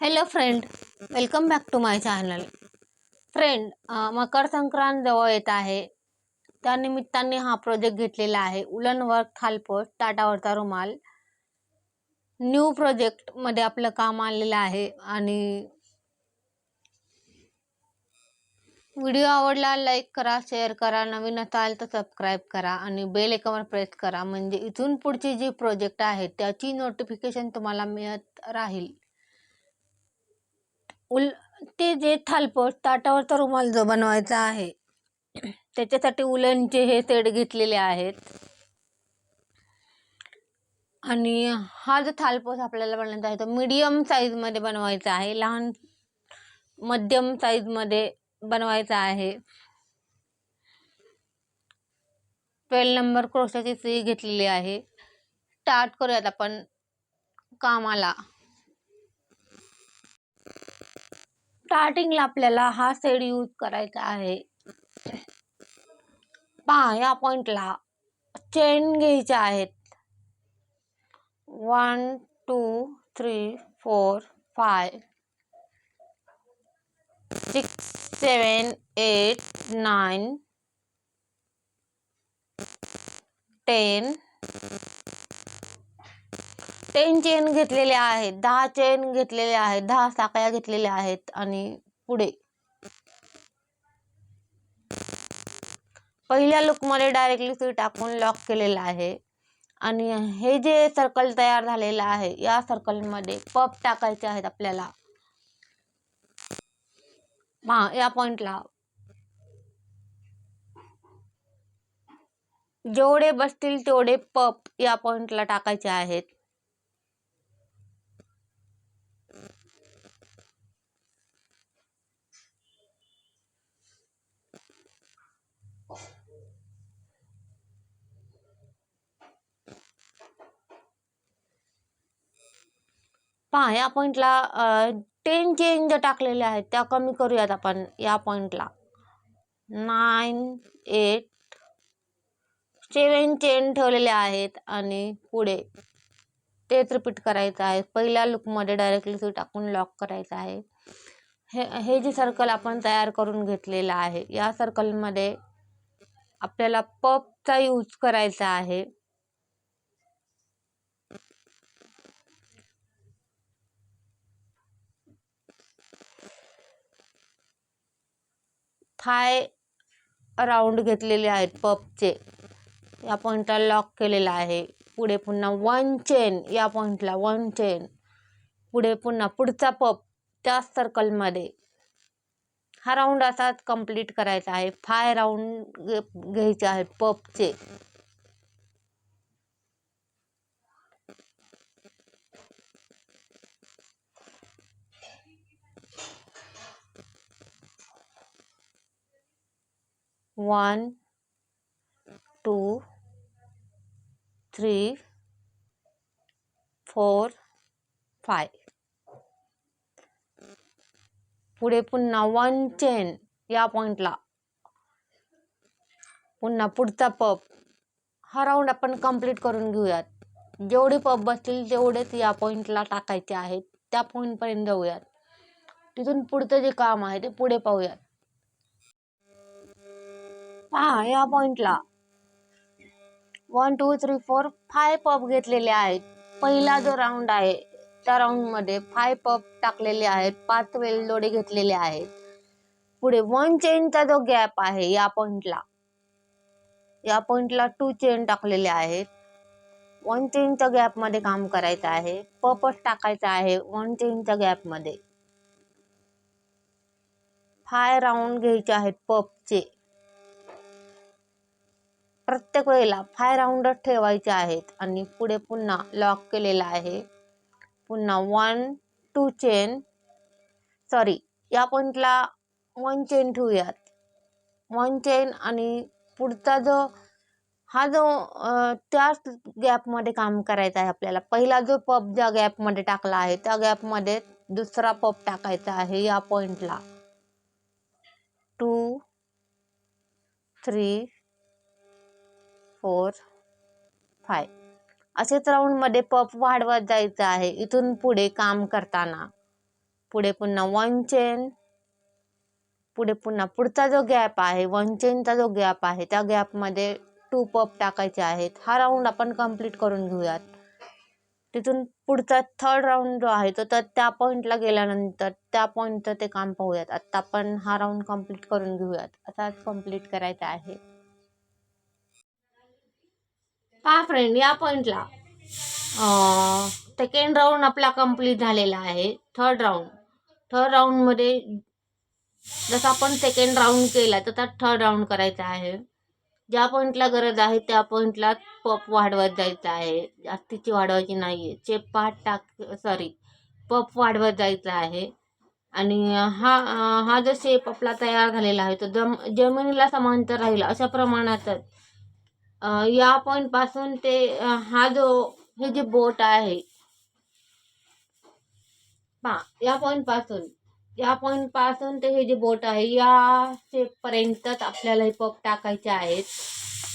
Hello friend welcome back to my channel friend Makar Sankrant जवळ येत आहे. त्यानिमित्ताने हा प्रोजेक्ट घेतलेला आहे. उलन वर्क थालपोस्ट टाटावरचा रुमाल न्यू प्रोजेक्टमध्ये आपलं काम आलेलं आहे आणि व्हिडिओ आवडला लाईक करा शेअर करा नवीन असाल तर सबस्क्राईब करा आणि बेल एकावर प्रेस करा. म्हणजे इथून पुढची जी प्रोजेक्ट आहे त्याची नोटिफिकेशन तुम्हाला मिळत राहील. उल ते जे थालपोस्ट ताटावरचा रुमाल जो बनवायचा आहे त्याच्यासाठी उलनचे हे सेट घेतलेले आहेत. आणि हा जो थालपोस आपल्याला बनवायचा आहे तो मीडियम साईजमध्ये बनवायचा आहे. लहान मध्यम साईजमध्ये बनवायचा आहे. ट्वेल्व नंबर क्रोशाची सुई घेतलेली आहे. स्टार्ट करूयात आपण कामाला. स्टार्टिंगला आपल्याला हा सेड यूज करायचा आहे. पहा या पॉइंटला चेन घ्यायच्या आहेत. One two three four five six seven eight nine ten. Ten chain घेतलेले आहेत दहा चेन घेतलेले आहेत दहा साखळ्या घेतलेल्या आहेत आणि पुढे. पहिल्या लुकमध्ये डायरेक्टली सुई टाकून लॉक केलेलं आहे. आणि हे जे सर्कल तयार झालेलं आहे या सर्कलमध्ये पप टाकायचे आहेत आपल्याला. हा या पॉइंटला जेवढे बसतील तेवढे पप या पॉइंटला टाकायचे आहेत. पहा या पॉइंटला टेन चेन ज्या टाकलेल्या आहेत त्या कमी करूयात आपण या पॉईंटला नाईन एट सेवन चेन ठेवलेले आहेत आणि पुढे तेच रिपीट करायचं आहे. पहिल्या लुकमध्ये डायरेक्टली सुई टाकून लॉक करायचं आहे. हे हे जे सर्कल आपण तयार करून घेतलेलं आहे या सर्कलमध्ये आपल्याला पपचा यूज करायचा आहे. हाय राऊंड घेतलेले आहेत पपचे या पॉईंटला लॉक केलेला आहे. पुढे पुन्हा वन चेन या पॉईंटला वन चेन पुढे पुन्हा पुढचा पप त्याच सर्कलमध्ये हा राऊंड असाच कंप्लीट करायचा आहे. फाय राऊंड घ्यायचे आहेत पपचे one two three four five. पुढे पुन्हा वन चेन या पॉइंटला पुन्हा पुढचा पप हा राऊंड आपण कंप्लीट करून घेऊयात. जेवढे पप बसतील तेवढेच या पॉईंटला टाकायचे आहेत. त्या पॉईंटपर्यंत जाऊयात. तिथून पुढचं जे काम आहे ते पुढे पाहूयात. पहा या पॉइंटला one two three four five पप घेतलेले आहेत. पहिला जो राऊंड आहे त्या राऊंडमध्ये फाय पप टाकलेले आहेत. पाच वेल दोडे घेतलेले आहेत. पुढे वन चेनचा जो गॅप आहे या पॉइंटला या पॉइंटला टू चेन टाकलेले आहेत. वन चेनच्या गॅपमध्ये काम करायचं आहे. पपच टाकायचा आहे वन चेनच्या गॅपमध्ये फाय राऊंड घ्यायचे आहेत पपचे प्रत्येक वेळेला फाय राऊंड ठेवायचे आहेत आणि पुढे पुन्हा लॉक केलेला आहे. पुन्हा वन टू चेन सॉरी या पॉईंटला वन चेन ठेवूयात. वन चेन आणि पुढचा जो हा जो त्याच गॅपमध्ये काम करायचं आहे आपल्याला. पहिला जो पप ज्या गॅपमध्ये टाकला आहे त्या गॅपमध्ये दुसरा पप टाकायचा आहे या पॉईंटला टू थ्री फोर फाय असेच राऊंडमध्ये पप वाढवत जायचं आहे. इथून पुढे काम करताना. पुढे पुन्हा वन चेन पुढे पुन्हा पुढचा जो गॅप आहे वन चेनचा जो गॅप आहे त्या गॅपमध्ये टू पप टाकायचे आहेत. हा राऊंड आपण कंप्लीट करून घेऊयात. तिथून पुढचा थर्ड राऊंड जो आहे तो तर त्या पॉईंटला गेल्यानंतर त्या पॉईंटचं ते काम पाहूयात. आत्ता आपण हा राऊंड कंप्लीट करून घेऊयात. असाच कंप्लीट करायचा आहे. पहा फ्रेंड या पॉईंटला सेकंड राऊंड आपला कंप्लीट झालेला आहे. थर्ड राऊंड थर्ड राऊंडमध्ये जसं आपण सेकंड राऊंड केला तसा थर्ड राऊंड करायचा आहे. ज्या पॉईंटला गरज आहे त्या पॉईंटला पप वाढवत जायचं आहे. जास्तीची वाढवायची नाही आहे चेप पाठ टाक सॉरी पप वाढवत जायचं आहे. आणि हा हा जो शेप आपला तयार झालेला आहे तो जम जमिनीला समांतर राहील अशा प्रमाणातच. या पॉईंटपासून ते हा जो हे जे बोट आहे. पहा या पॉईंटपासून या पॉईंटपासून ते हे जे बोट आहे या शेपपर्यंतच आपल्याला हे पप टाकायचे आहेत.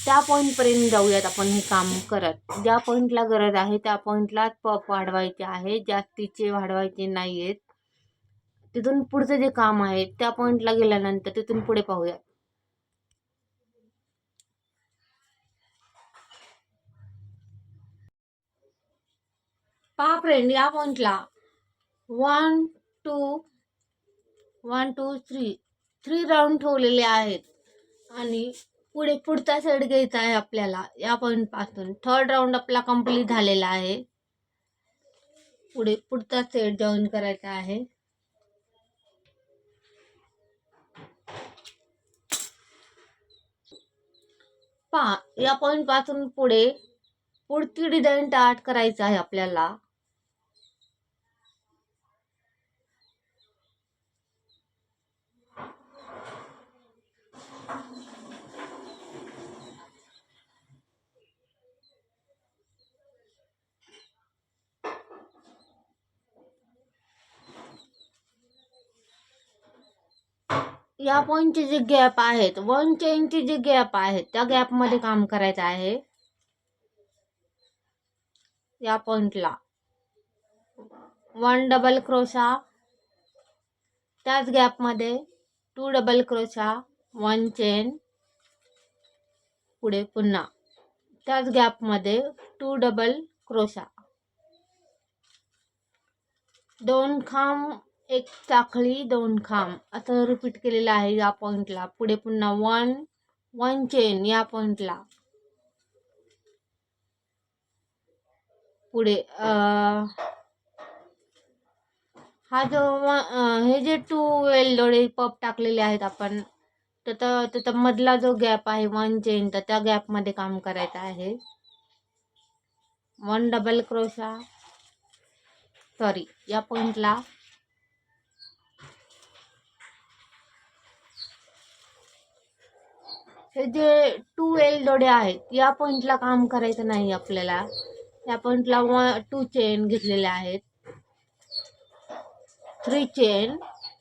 त्या पॉईंटपर्यंत जाऊयात आपण हे काम करत. ज्या पॉईंटला गरज आहे त्या पॉईंटलाच पप वाढवायचे आहे. जास्तीचे वाढवायचे नाही आहेत तिथून पुढचं जे काम आहे त्या पॉईंटला गेल्यानंतर तिथून पुढे पाहूया पहा फ्रेंड या पॉईंटला one two one two three three round ठेवलेले आहेत. आणि पुढे पुढचा सेट घ्यायचा आहे आपल्याला. या पॉईंटपासून थर्ड राऊंड आपला कंप्लीट झालेला आहे. पुढे पुढचा सेट जॉईन करायचा आहे. पहा या पॉईंटपासून पुढे पुढची डिझाईन स्टार्ट करायचं आहे आपल्याला. या पॉईंटचे जे गॅप आहेत वन चेनचे जे गॅप आहेत त्या गॅपमध्ये काम करायचं आहे. या पॉईंटला वन डबल क्रोशा त्याच गॅपमध्ये two double crochet one chain पुढे पुन्हा. त्याच गॅपमध्ये टू डबल क्रोशा दोन खांब एक चाखळी दोन खांब असं रिपीट केलेलं आहे या पॉईंटला पुढे पुन्हा वन वन चेन या पॉईंटला पुढे हा जो व- हे जे टू वेल दोडे पप टाकलेले आहेत आपण तर त्याचा मधला जो गॅप आहे वन चेन तर त्या गॅपमध्ये काम करायचं आहे. वन डबल क्रोशा सॉरी या पॉईंटला हे जे टू एल दोडे आहेत या पॉईंटला काम करायचं नाही आपल्याला. या पॉईंटला वन टू चेन घेतलेले आहेत. थ्री चेन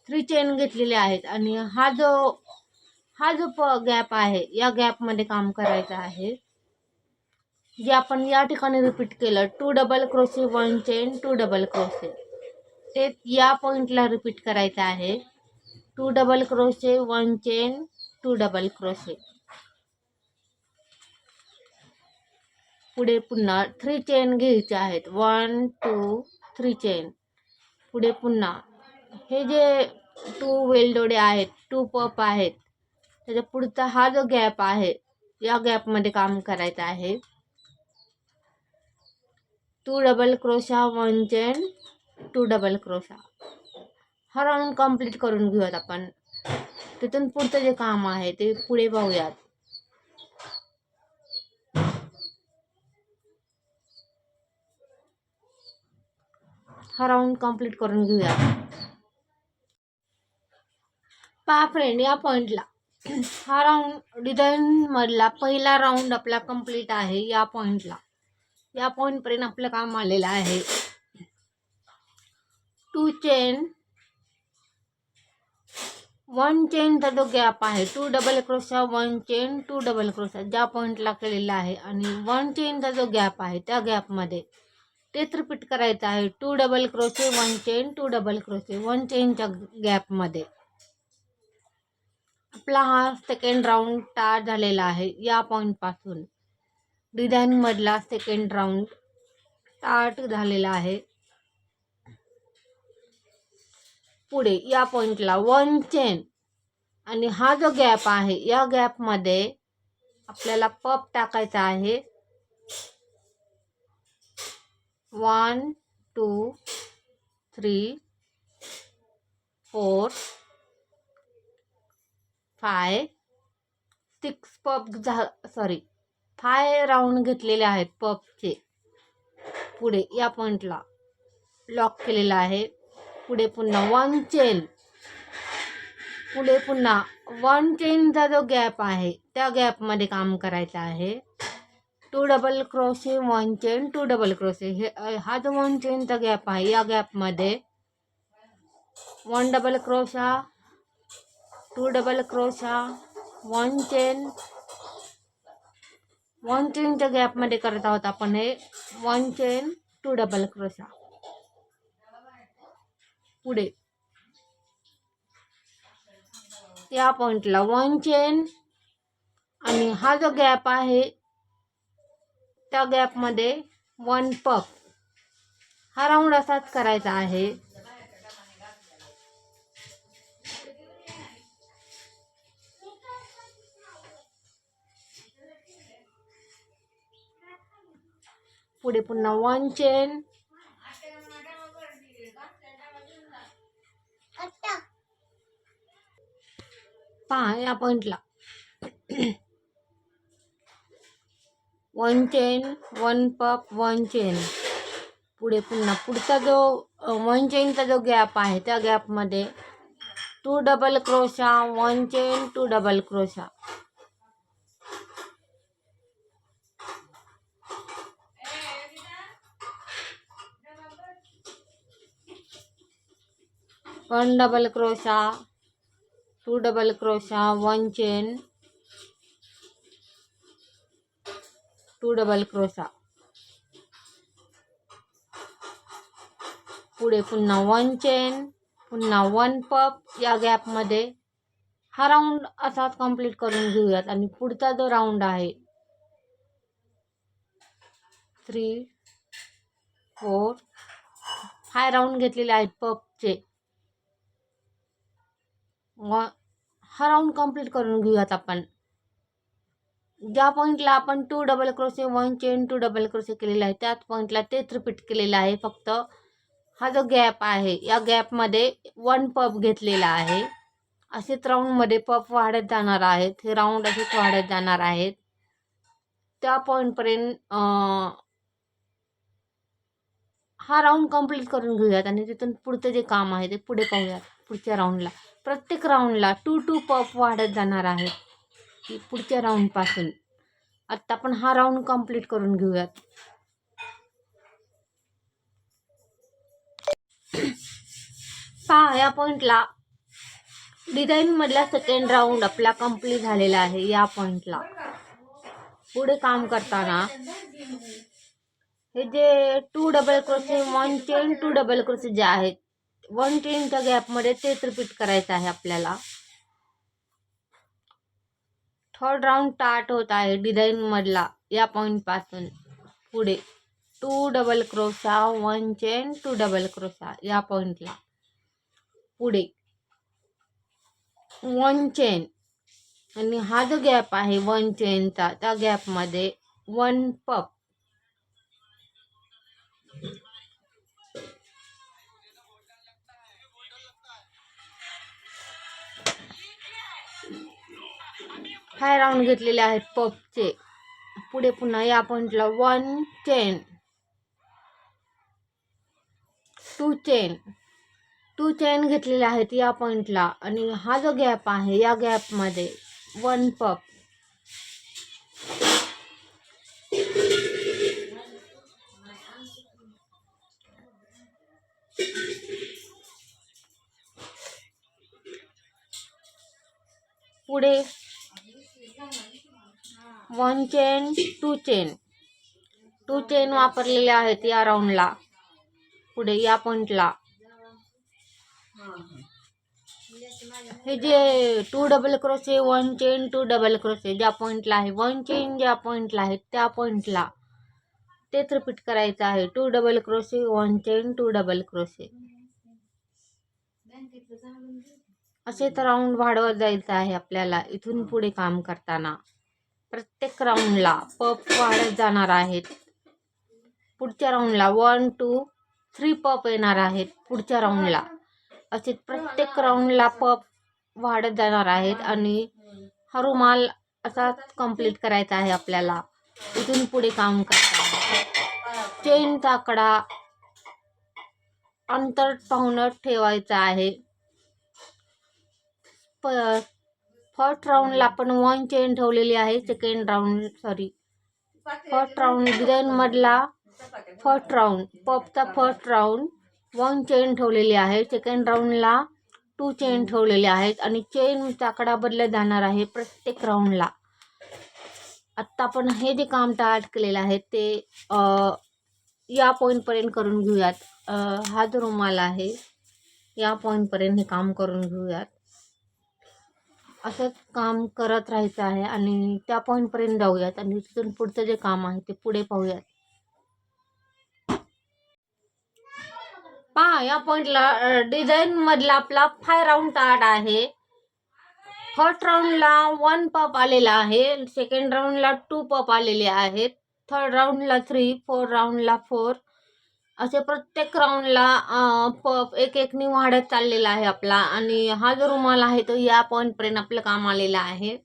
थ्री चेन घेतलेले आहेत. आणि हा जो हा जो प गॅप आहे या गॅपमध्ये काम करायचं आहे. जे आपण या ठिकाणी रिपीट केलं two double crochet one chain two double crochet ते या पॉईंटला रिपीट करायचं आहे. Two double crochet one chain two double crochet पुढे पुन्हा थ्री चेन घ्यायचे आहेत. वन टू थ्री चेन पुढे पुन्हा. हे जे टू वेलदोडे आहेत टू पप आहेत त्याच्या पुढचा हा जो गॅप आहे या गॅपमध्ये काम करायचं आहे. Two double crochet one chain two double crochet हा राऊंड कंप्लीट करून घेऊयात आपण. तिथून पुढचं जे काम आहे ते पुढे पाहूयात. हा राऊंड कंप्लीट करून घेऊया. पहा फ्रेंड या पॉईंटला हा राऊंड डिझाईनमधला पहिला राऊंड आपला कंप्लीट आहे या पॉईंटला या पॉईंटपर्यंत आपलं काम आलेलं आहे. टू चेन वन चेनचा जो गॅप आहे two double crochet one chain two double crochet ज्या पॉईंटला केलेला आहे. आणि वन चेनचा जो गॅप आहे त्या गॅपमध्ये तेच रिपीट करायचं आहे. Two double crochet one chain two double crochet one चेनच्या गॅपमध्ये आपला हा सेकंड राऊंड स्टार्ट झालेला आहे. या पॉईंटपासून डिझाईनमधला सेकंड राऊंड स्टार्ट झालेला आहे. पुढे या पॉईंटला वन चेन आणि हा जो गॅप आहे या गॅपमध्ये आपल्याला पप टाकायचा आहे. One two three four five six पप झा सॉरी फाय राऊंड घेतलेले आहेत पपचे पुढे या पॉईंटला लॉक केलेला आहे. पुढे पुन्हा वन चेन. पुढे पुन्हा वन चेनचा जो गॅप आहे त्या गॅपमध्ये काम करायचं आहे. Two double crochet one chain two double crochet हे हा जो वन चेनचा गॅप आहे या गॅपमध्ये one double crochet two double crochet one chain one चेनच्या गॅपमध्ये करत आहोत आपण हे. One chain two double crochet पुढे. या पॉइंटला वन चेन आणि हा जो गॅप आहे त्या गॅपमध्ये वन पप हा राऊंड असाच करायचा आहे. पुढे पुन्हा वन चेन पहा या पॉइंटला one chain one puff one chain पुढे पुन्हा पुढचा जो वन चेनचा जो गॅप आहे, त्या गॅपमध्ये two double crochet one chain two double crochet one double crochet two double crochet one chain two double crochet. पुढे पुन्हा वन चेन पुन्हा वन पप या गॅपमध्ये हा राऊंड असाच कंप्लीट करून घेऊयात आणि पुढचा जो राऊंड आहे थ्री फोर हाय राऊंड घेतलेले आहेत पपचे हा राऊंड कंप्लीट करून घेऊयात आपण. ज्या पॉईंटला आपण two double crochet one chain two double crochet केलेला आहे त्याच पॉईंटला तेच रिपीट केलेलं आहे. फक्त हा जो गॅप आहे या गॅपमध्ये वन पप घेतलेला आहे. असेच राऊंडमध्ये पप वाढत जाणार आहेत. हे राऊंड असेच वाढत जाणार आहेत. त्या पॉईंटपर्यंत हा राऊंड कंप्लीट करून घेऊयात आणि तिथून पुढचं जे काम आहे ते पुढे पाहूयात पुढच्या राऊंडला प्रत्येक राऊंडला टू टू पप वाढत जाणार आहे. की पुढच्या राऊंडपासून आत्ता आपण हा राऊंड कंप्लीट करून घेऊयात. पहा या पॉईंटला डिझाईनमधला सेकंड राऊंड आपला कंप्लीट झालेला आहे या पॉईंटला पुढे काम करताना हे जे two double crochet one chain two double crochet जे आहेत वन चेनच्या गॅपमध्ये तेच रिपीट करायचं आहे आपल्याला. थर्ड राऊंड स्टार्ट होत आहे डिझाईनमधला या पॉईंटपासून पुढे. Two double crochet one chain two double crochet या पॉईंटला पुढे. वन चेन आणि हा जो गॅप आहे वन चेनचा त्या गॅपमध्ये वन पप फाय राऊंड घेतलेले आहेत पपचे पुढे पुन्हा या पॉईंटला one chain. Two chain. Two chain घेतलेले आहेत या पॉईंटला आणि हा जो गॅप आहे या गॅपमध्ये वन पप पुढे one chain two chain two chain वापरलेल्या आहेत या राऊंडला पुढे या पॉईंटला हे जे two double crochet one chain two double crochet ज्या पॉईंटला आहे वन चेन ज्या पॉईंटला आहे त्या पॉईंटला तेच रिपीट करायचं आहे. Two double crochet one chain two double crochet तर राऊंड वाढवत जायचं आहे आपल्याला इथून पुढे काम करताना. प्रत्येक राऊंडला पप वाढत जाणार आहेत. पुढच्या राऊंडला वन टू थ्री पप येणार आहेत पुढच्या राऊंडला असे प्रत्येक राऊंडला पप वाढत जाणार आहेत आणि हा रुमाल असा कंप्लीट करायचा आहे आपल्याला. इथून पुढे काम करताना. चेनचा आकडा अंतर पाहूनच ठेवायचा आहे. प फर्स्ट राऊंडला आपण वन चेन ठेवलेली आहे. Second round sorry first round डिझाईनमधला first round पपचा फर्स्ट राऊंड वन चेन ठेवलेली आहे. सेकंड राऊंडला टू चेन ठेवलेले आहेत. आणि चेनचा आकडा बदलत जाणार आहे प्रत्येक राऊंडला आत्ता आपण हे जे काम स्टार्ट केलेलं आहे ते या पॉईंटपर्यंत करून घेऊयात. हा जो रुमाल आहे या पॉईंटपर्यंत हे काम करून घेऊयात. असंच काम करत राहायचं आहे आणि त्या पॉईंटपर्यंत जाऊयात आणि तिथून पुढचं जे काम आहे ते पुढे पाहूयात. पहा या पॉईंटला डिझाईन मधला आपला फाय राऊंड स्टार्ट आहे. फर्स्ट राऊंडला वन पप आलेला आहे. सेकंड राऊंडला टू पप आलेले आहेत. थर्ड राऊंडला थ्री फोर राऊंडला फोर असे प्रत्येक राऊंडला पप एक एकनी वाढत चाललेला आहे आपला. आणि हा जो रुमाल आहे तो या पॉईंटपर्यंत आपलं काम आलेलं आहे.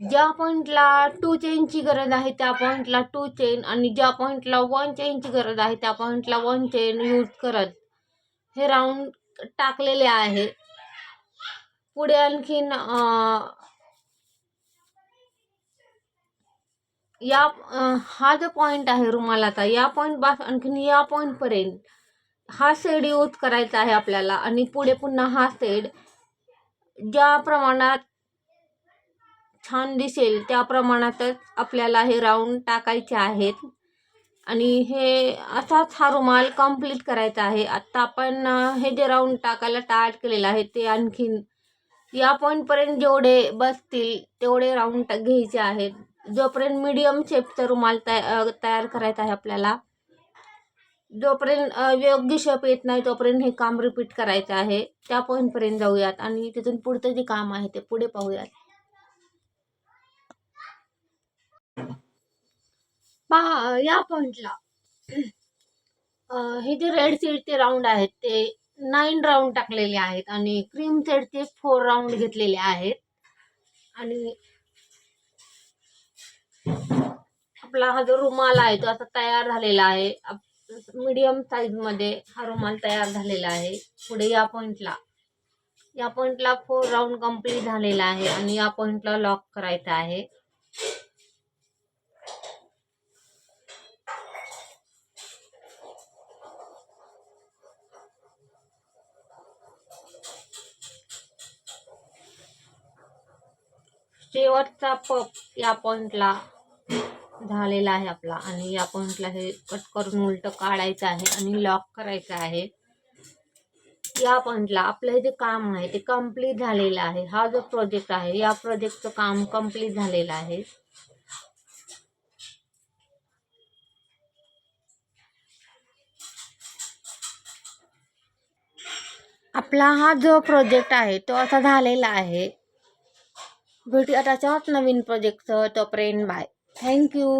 ज्या पॉईंटला टू चेनची गरज आहे त्या पॉईंटला टू चेन आणि ज्या पॉईंटला वन चेनची गरज आहे त्या पॉईंटला वन चेन यूज करत हे राऊंड टाकलेले आहे. पुढे आणखीन या हा जो पॉईंट आहे रुमालाचा या पॉईंट पास आणखीन या पॉईंटपर्यंत हा सेड यूज करायचा आहे आपल्याला आणि पुढे पुन्हा हा सेड ज्या प्रमाणात छान दिसेल त्या प्रमाणातच आपल्याला हे राऊंड टाकायचे आहेत. आणि हे असाच हा रुमाल कंप्लीट करायचा आहे. आत्ता आपण हे जे राऊंड टाकायला स्टार्ट केलेलं आहे ते आणखीन या पॉईंटपर्यंत जेवढे बसतील तेवढे राऊंड घ्यायचे आहेत. जोपर्यंत मीडियम शेपचा रुमाल तया तयार करायचा आहे आपल्याला जोपर्यंत योग्य शेप येत नाही तोपर्यंत हे काम रिपीट करायचं आहे. त्या पॉईंटपर्यंत जाऊयात आणि तिथून पुढचं जे काम आहे ते पुढे पाहूयात. पहा या पॉईंटला हे जे रेड सीडचे राऊंड आहेत ते नाईन राऊंड टाकलेले आहेत आणि क्रीम सेडचे फोर राऊंड घेतलेले आहेत. आणि आपला हा जो रुमाल आहे तो आता तयार झालेला आहे. मीडियम साईजमध्ये हा रुमाल तयार झालेला आहे. पुढे या पॉइंटला या पॉइंटला फोर राऊंड कंप्लीट झालेला आहे आणि या पॉइंटला लॉक करायचा आहे. शेवटचा पप या पॉइंटला झालेला आहे आपला. आणि या पॉईंटला हे कट करून उलटं काढायचं आहे आणि लॉक करायचं आहे. या पॉईंटला आपलं हे जे काम आहे ते कंप्लीट झालेलं आहे. हा जो प्रोजेक्ट आहे या प्रोजेक्टचं काम कंप्लीट झालेलं आहे. आपला हा जो प्रोजेक्ट आहे तो असा झालेला आहे. भेटूया त्याच्यावर नवीन प्रोजेक्टचं तोपर्यंत. Bye thank you